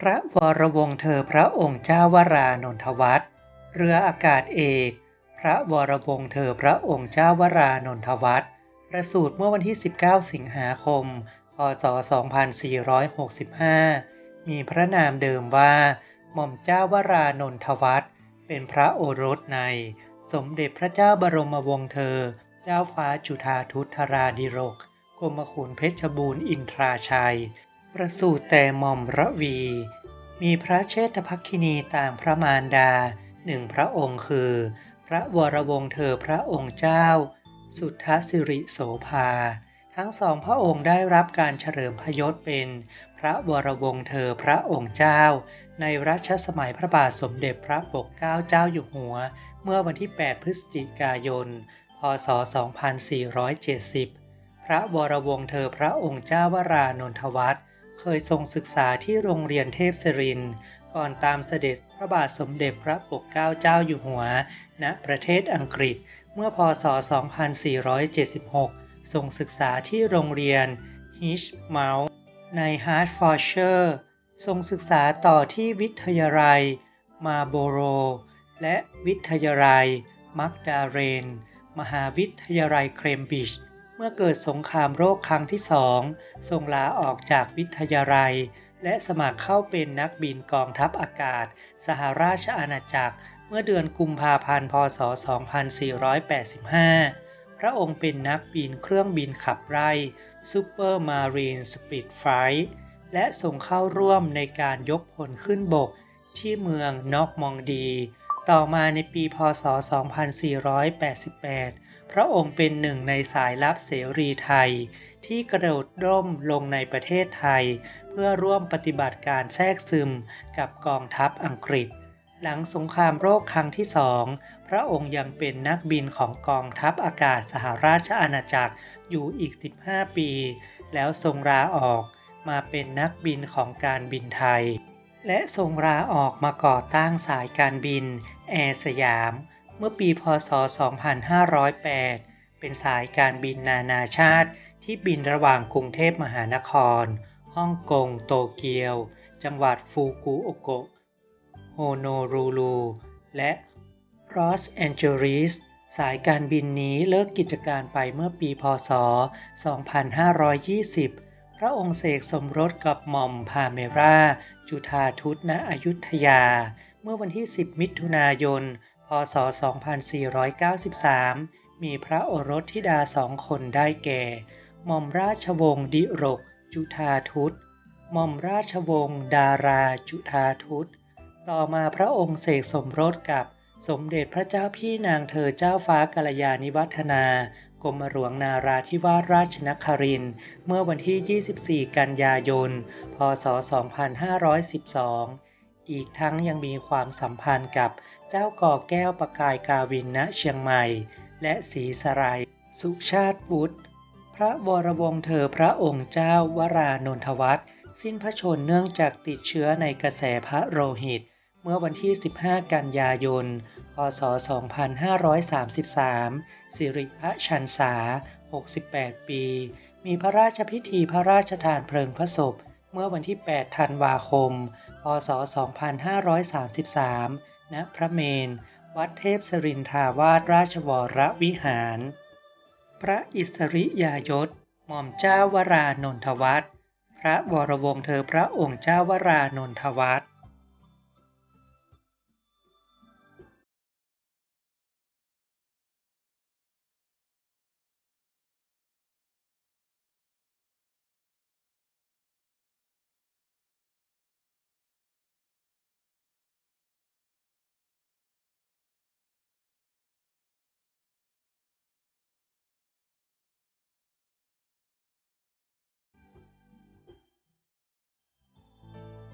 พระวรวงศ์เธอพระองค์เจ้าวรานนทวัฒน์เรืออากาศเอก พระวรวงศ์เธอพระองค์เจ้าวรานนทวัฒน์ประสูติเมื่อวันที่ 19 สิงหาคม พศ 2465 มีพระนามเดิมว่าหม่อมเจ้าวรานนทวัฒน์เป็นพระโอรสใน สมเด็จพระเจ้าบรมวงศ์เธอ เจ้าฟ้าจุฑาทุตธราดิโรกกรมขุนเพชรบูรณ์อินทราชัย ประสูติแต่หม่อมระวี มีพระเชษฐภักคินีต่างพระมารดาหนึ่งพระองค์คือ พระวรวงเธอพระองค์เจ้า สุทธสิริโสภา ทั้งสองพระองค์ได้รับการเฉลิมพยศเป็น พระวรวงเธอพระองค์เจ้า ในรัชสมัยพระบาทสมเด็จพระปกเกล้าเจ้าอยู่หัว เมื่อวันที่ 8 พฤศจิกายน พศ 2470 พระวรวงเธอพระองค์เจ้าวรานนทวัฒน์ เคยทรงศึกษาที่โรงเรียนเทพศริน ก่อนตามเสด็จพระบาทสมเด็จพระปกเกล้าเจ้าอยู่หัว ณ ประเทศอังกฤษ เมื่อพศ 2476 ทรงศึกษาที่โรงเรียนฮิชเมาส์ในฮาร์ดฟอร์เชอร์ทรงศึกษาต่อที่วิทยาลัย มาโบโร และวิทยาลัย มักดาเรน มหาวิทยาลัยเคมบริดจ์เมื่อเกิดสงครามโรคครั้งที่สองทรงลาออกจากวิทยาลัย และสมัครเข้าเป็นนักบินกองทัพอากาศ สหราชอาณาจักร เมื่อเดือนกุมภาพันธ์ พศ 2485 พระองค์เป็นนักบินเครื่องบินขับไล่ซูเปอร์มารีนสปีดไฟท์และส่งเข้าร่วมในการยกพลขึ้นบกที่เมืองนอกมองดี ต่อมาในปีพศ 2488 พระองค์เป็นหนึ่งในสายลับเสรีไทย ที่กระโดดร่มลงในประเทศไทย เพื่อร่วมปฏิบัติการแทรกซึมกับกองทัพอังกฤษ หลังสงครามโรคครั้งที่สอง พระองค์ยังเป็นนักบินของกองทัพอากาศสหราชอาณาจักรอยู่อีก 15 ปี แล้วทรงลาออกมาเป็นนักบินของการบินไทยและทรงลาออกมาก่อตั้งสายการบิน แอร์สยาม เมื่อปีพศ 2508 เป็นสายการบินนานาชาติที่บินระหว่างกรุงเทพมหานคร ฮ่องกง โตเกียว จังหวัดฟูกุโอกะ โฮโนรูลู และลอสแอนเจลิส สายการบินนี้เลิกกิจการไปเมื่อปีพศ 2520 พระองค์เสกสมรสกับหม่อมพาเมรา จุธาทุตณอยุธยา เมื่อวันที่ 10 มิถุนายน พศ 2493 มีพระโอรสธิดาสองคนได้แก่หม่อมราชวงศ์ดิรก จุธาทุตหม่อมราชวงศ์ดาราจุธาทุตต่อมาพระองค์เสกสมรสกับสมเด็จพระเจ้าพี่นางเธอเจ้าฟ้ากัลยาณิวัฒนากรมหลวงนาราธิวาสราชนครินเมื่อวันที่ 24 กันยายน พศ 2512 อีกทั้งยังมีความสัมพันธ์กับเจ้าก่อแก้วประกายกาวินณเชียงใหม่ และศรีสรายสุชาติวุฒิพระวรวงศ์เธอพระองค์เจ้าวรานนทวัฒน์สิ้นพระชนเนื่องจากติดเชื้อในกระแสพระโลหิต เมื่อวันที่ 15 กันยายน พศ 2533 สิริพระชันษา 68 ปี มีพระราชพิธีพระราชทานเพลิงพระศพ เมื่อวันที่ 8 ธันวาคม พศ 2533 ณ พระเมน วัดเทพสรินทาวาสราชวรวิหาร พระอิสริยยศ หม่อมเจ้าวรานนทวัฒน์ พระวรวงศ์เธอพระองค์เจ้าวรานนทวัฒน์